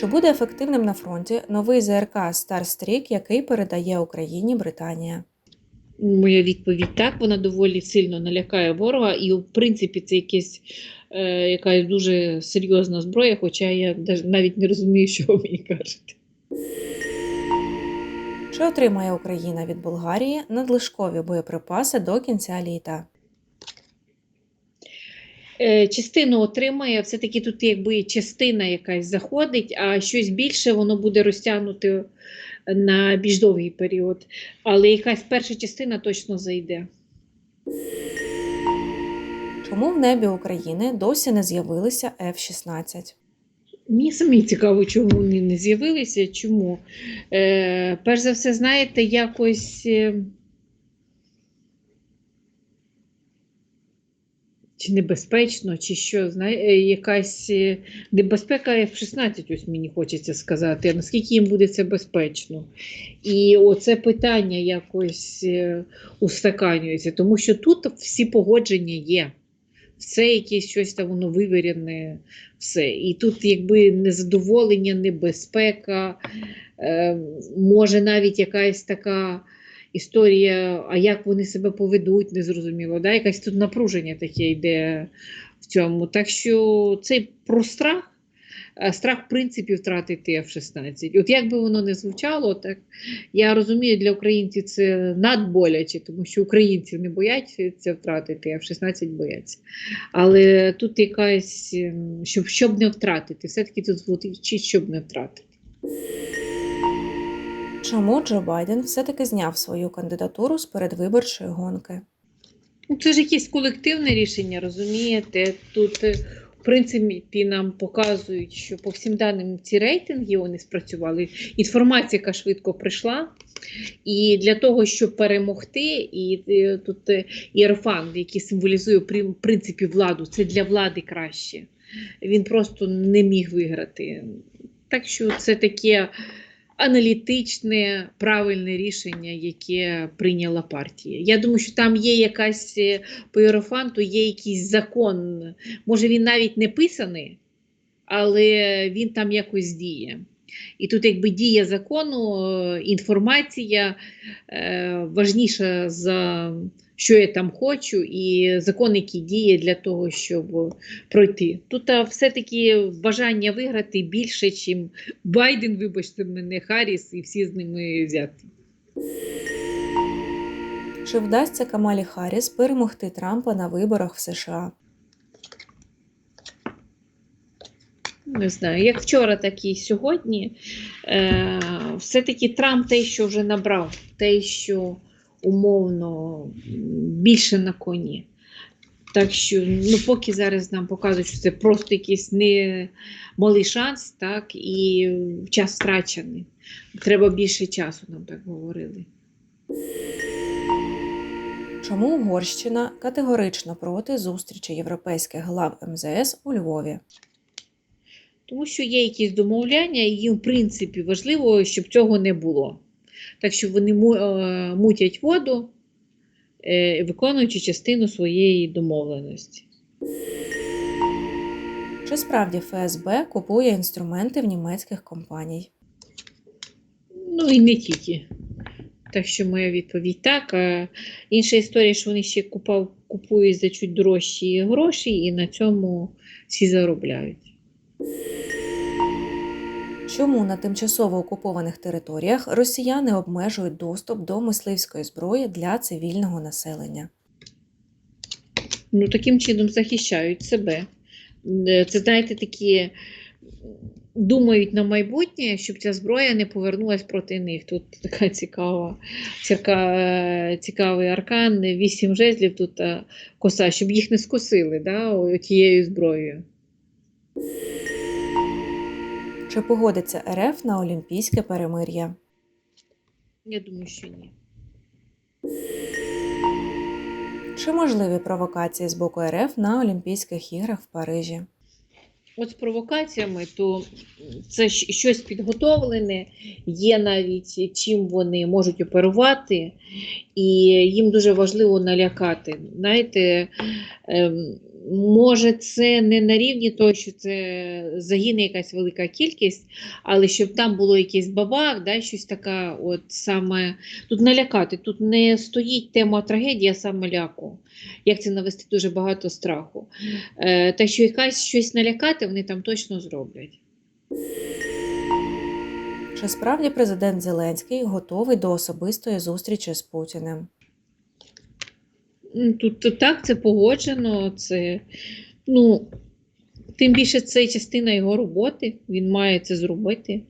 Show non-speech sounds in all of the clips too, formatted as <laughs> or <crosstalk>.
Чи буде ефективним на фронті новий ЗРК Старстрік, який передає Україні Британія? Моя відповідь так, вона доволі сильно налякає ворога, і в принципі це якесь, е, якась дуже серйозна зброя, хоча я навіть не розумію, що ви мені кажете. Чи отримає Україна від Болгарії надлишкові боєприпаси до кінця літа? Е, частину отримає, все-таки тут якби частина якась заходить, а щось більше воно буде розтягнути на більш довгий період. Але якась перша частина точно зайде. Чому в небі України досі не з'явилися F-16? Мені самі цікаво, чому вони не з'явилися. Чому? Е, перш за все, знаєте, якось. Чи небезпечно, чи що, знає, е, якась е, небезпека F-16, ось мені хочеться сказати, а наскільки їм буде це безпечно. І оце питання якось е, устаканюється, тому що тут всі погодження є. Все якесь щось там воно вивірене, все. І тут якби незадоволення, небезпека, е, може навіть якась така історія, а як вони себе поведуть, незрозуміло. Да? Якесь тут напруження таке йде в цьому. Так що це про страх. е, Страх, в принципі, втратити F-16. От як би воно не звучало, так я розумію, для українців це надболяче, тому що українці не бояться втратити, а F-16 бояться. Але тут якась, ем, щоб, щоб не втратити, все-таки тут звучить, щоб не втратити. Чому Джо Байден все-таки зняв свою кандидатуру з передвиборчої гонки? Ну, Це ж якесь колективне рішення, розумієте? Тут, е, в принципі, нам показують, що по всім даним ці рейтинги вони спрацювали. Інформація, яка швидко прийшла. І для того, щоб перемогти, і е, тут е, Єрофан, який символізує в принципі владу, це для влади краще. Він просто не міг виграти. Так що це таке аналітичне, правильне рішення, яке прийняла партія. Я думаю, що там є якась е, по Єрофанту, є якийсь закон. Може, він навіть не писаний, але він там якось діє. І тут, якби дія закону, інформація е, важніша за що я там хочу, і закон, який діє для того, щоб пройти. Тут все-таки бажання виграти більше, ніж Байден, вибачте мене, Харріс і всі з ними взяти. Чи вдасться Камалі Харріс перемогти Трампа на виборах в США? Не знаю, як вчора, так і сьогодні. Е, все-таки Трамп те, що вже набрав, те, що умовно більше на коні. Так що, ну, поки зараз нам показують, що це просто якийсь не малий шанс, так, і час втрачений. Треба більше часу, нам так говорили. Чому Угорщина категорично проти зустрічі європейських глав МЗС у Львові? Тому що є якісь домовляння, і їм, в принципі, важливо, щоб цього не було. Так що вони е, мутять воду, е, виконуючи частину своєї домовленості. Чи справді ФСБ купує інструменти в німецьких компаній? Ну і не тільки. Так що моя відповідь так. А інша історія, що вони ще купав, купують за чуть дорожчі гроші, і на цьому всі заробляють. Чому на тимчасово окупованих територіях росіяни обмежують доступ до мисливської зброї для цивільного населення? ну, таким чином захищають себе. Е, Це, знаєте, такі думають на майбутнє, щоб ця зброя не повернулася проти них. Тут така цікава, цірка, е, цікавий аркан, вісім жезлів тут е, коса, щоб їх не скосили да, тією зброєю. Чи погодиться РФ на олімпійське перемир'я? Я думаю, що ні. Чи можливі провокації з боку РФ на Олімпійських іграх в Парижі? От з провокаціями, то це щось підготовлене, є навіть чим вони можуть оперувати, і їм дуже важливо налякати. Знаєте, ем, Може, це не на рівні того, що це загине якась велика кількість, але щоб там було якийсь бабах, да, щось така, от саме тут налякати. Тут не стоїть тема трагедії, а саме ляку. Як це навести дуже багато страху. Е, та що якась щось налякати, вони там точно зроблять. Чи справді президент Зеленський готовий до особистої зустрічі з Путіним? М, Тут, тут так це погоджено. Це, ну, тим більше це частина його роботи. Він має це зробити.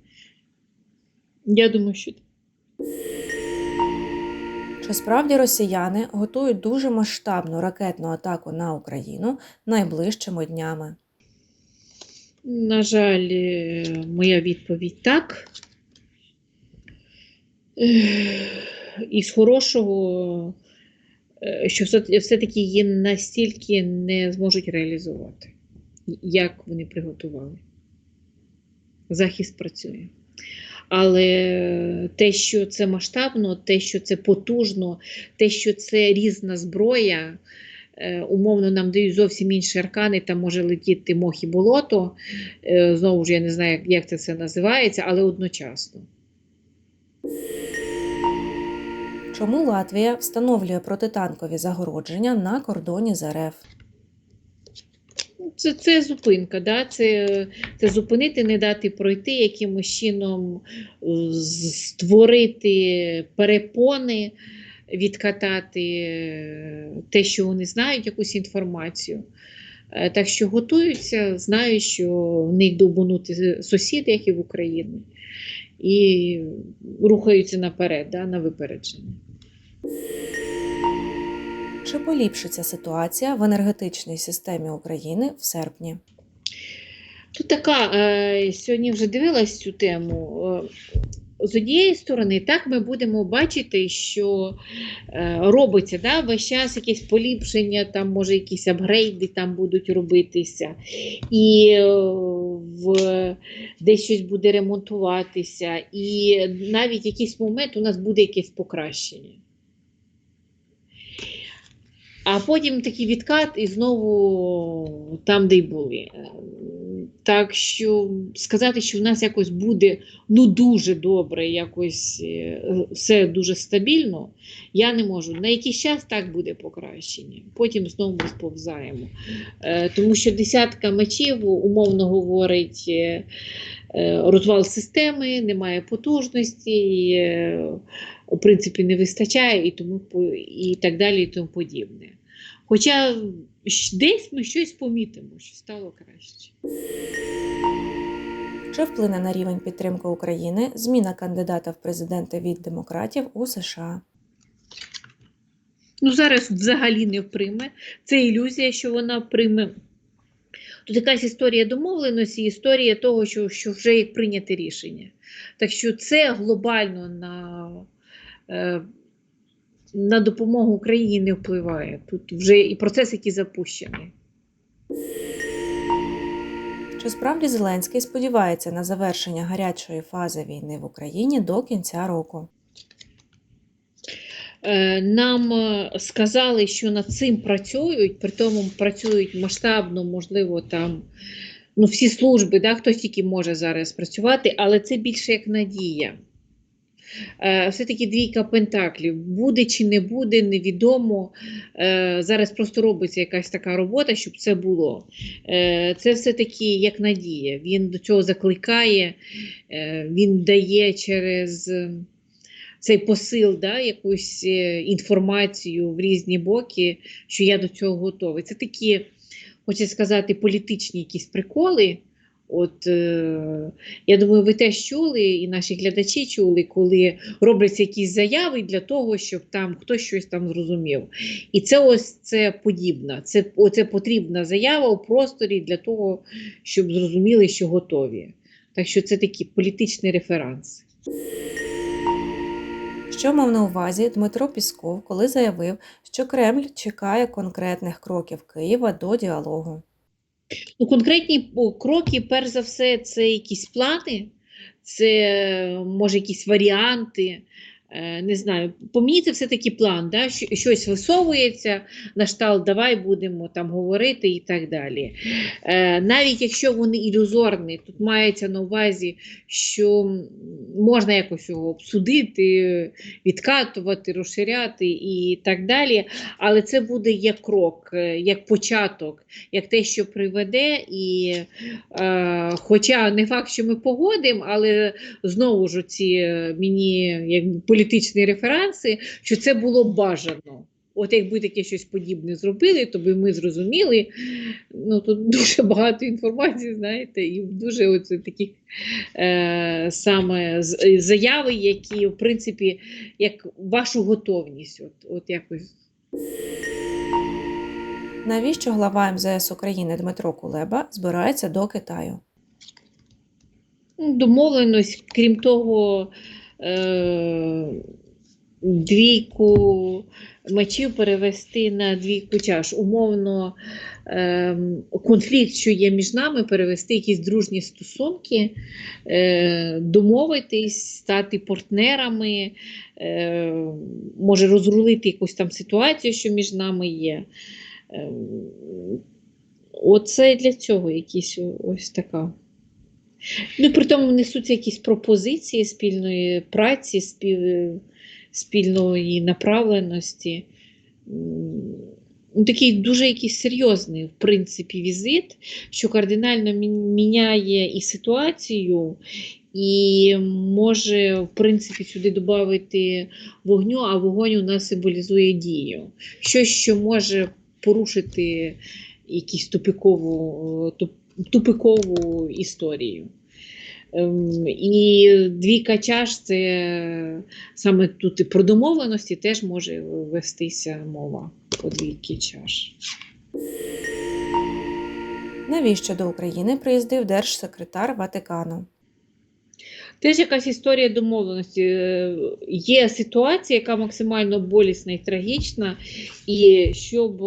Я думаю, що так. Чи справді росіяни готують дуже масштабну ракетну атаку на Україну найближчими днями? На жаль, е, моя відповідь так. І з хорошого, що все- все-таки її настільки не зможуть реалізувати, як вони приготували. Захист працює. Але те, що це масштабно, те, що це потужно, те, що це різна зброя, е, умовно нам дають зовсім інші аркани, там може летіти мох і болото. Е, Знову ж я не знаю, як це все називається, але одночасно. Чому Латвія встановлює протитанкові загородження на кордоні з РФ? Це, це зупинка, да? це, це зупинити, не дати пройти, якимось чином е, створити перепони, відкатати е, те, що вони знають, якусь інформацію. Е, Так що готуються, знають, що в них добунути сусіди, як і в Україні, і рухаються наперед, да, на випередження. Чи поліпшиться ситуація в енергетичній системі України в серпні? Тут така, е, сьогодні вже дивилась цю тему. Е, з однієї сторони, так ми будемо бачити, що е, робиться да, весь час якесь поліпшення, там може якісь апгрейди там будуть робитися, і в, десь щось буде ремонтуватися, і навіть якийсь момент у нас буде якесь покращення. А потім такий відкат і знову там, де й були. Так що сказати, що в нас якось буде ну дуже добре, якось е, все дуже стабільно, я не можу. На якийсь час так буде покращення, потім знову ми сповзаємо. Е, Тому що десятка мечів, умовно говорить, е, розвал системи, немає потужності, в принципі, не вистачає і, тому, і так далі, і тому подібне. Хоча десь ми щось помітимо, що стало краще. Чи вплине на рівень підтримки України зміна кандидата в президенти від демократів у США? Ну, зараз взагалі не вприйме. Це ілюзія, що вона прийме. Тут якась історія домовленості, історія того, що, що вже прийняте рішення. Так що це глобально на, е, на допомогу Україні не впливає. Тут вже і процес, який запущений. Чи справді Зеленський сподівається на завершення гарячої фази війни в Україні до кінця року? Е, Нам е, сказали, що над цим працюють, при тому працюють масштабно, можливо, там ну, всі служби, да, хтось тільки може зараз працювати, але це більше як надія. Е, Все-таки двійка пентаклів. Буде чи не буде, невідомо. Е, Зараз просто робиться якась така робота, щоб це було. Е, Це все-таки як надія. Він до цього закликає, він дає через цей посил, да, якусь інформацію в різні боки, що я до цього готовий. Це такі, хочу сказати, політичні якісь приколи. От, е, я думаю, ви теж чули, і наші глядачі чули, коли робляться якісь заяви для того, щоб там хтось щось там зрозумів. І це ось це подібна, це, оце потрібна заява у просторі для того, щоб зрозуміли, що готові. Так що це такі політичні референси. Що мав на увазі Дмитро Пісков, коли заявив, що Кремль чекає конкретних кроків Києва до діалогу? Ну, конкретні кроки, перш за все, це якісь плани, це може якісь варіанти. Е, не знаю, по мені це все-таки план, да? що- щось висовується, на штал, давай будемо там говорити і так далі. Е, навіть якщо вони ілюзорні, тут мається на увазі, що можна якось його обсудити, відкатувати, розширяти і так далі. Але це буде як крок, е, як початок, як те, що приведе. І, хоча не факт, що ми погодимо, але знову ж ці мені як політичні референси, що це було бажано. От якби таке щось подібне зробили, то би ми зрозуміли. Ну тут <laughs> дуже багато інформації, знаєте, і дуже оце таких е, саме заяви, які, в принципі, як вашу готовність, от, от якось Навіщо глава МЗС України Дмитро Кулеба збирається до Китаю? Домовленість, крім того, е, двійку мечів перевести на двійку чаш. Умовно, е, конфлікт, що є між нами, перевести якісь дружні стосунки, е, домовитись, стати партнерами, може розрулити якусь там ситуацію, що між нами є. Е, Оце для цього якісь ось така. Ну, при тому несуться якісь пропозиції спільної праці, спів, спільної направленості. Такий дуже якийсь серйозний, в принципі, візит, що кардинально міняє і ситуацію, і може, в принципі, сюди додати вогню, а вогонь у нас символізує дію. Щось, що може порушити якусь тупикову, е, туп- тупикову історію. Ем, І двійка чаш це саме тут і про домовленості теж може вестися мова по двійки чаш. Навіщо до України приїздив держсекретар Ватикану? Теж якась історія домовленості. Е, Є ситуація, яка максимально болісна і трагічна, і щоб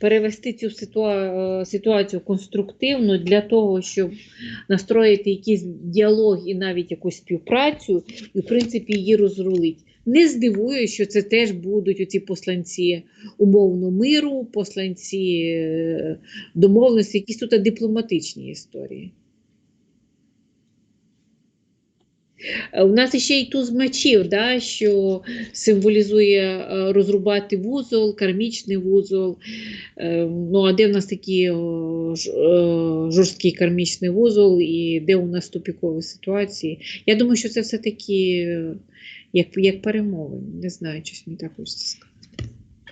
перевести цю е, ситуацію конструктивно для того, щоб настроїти якийсь діалог і навіть якусь співпрацю, і в принципі її розрулить. Не здивує, що це теж будуть оці посланці умовно миру, посланці е, домовленості, якісь тут дипломатичні історії. Е, У нас ще й туз мечів, да, що символізує е, розрубати вузол, кармічний вузол. Е, Ну, а де в нас такий е, жорсткий кармічний вузол і де у нас тупікові ситуації? Я думаю, що це все-таки е, як, як перемови. Не знаю, щось мені так хочеться сказати.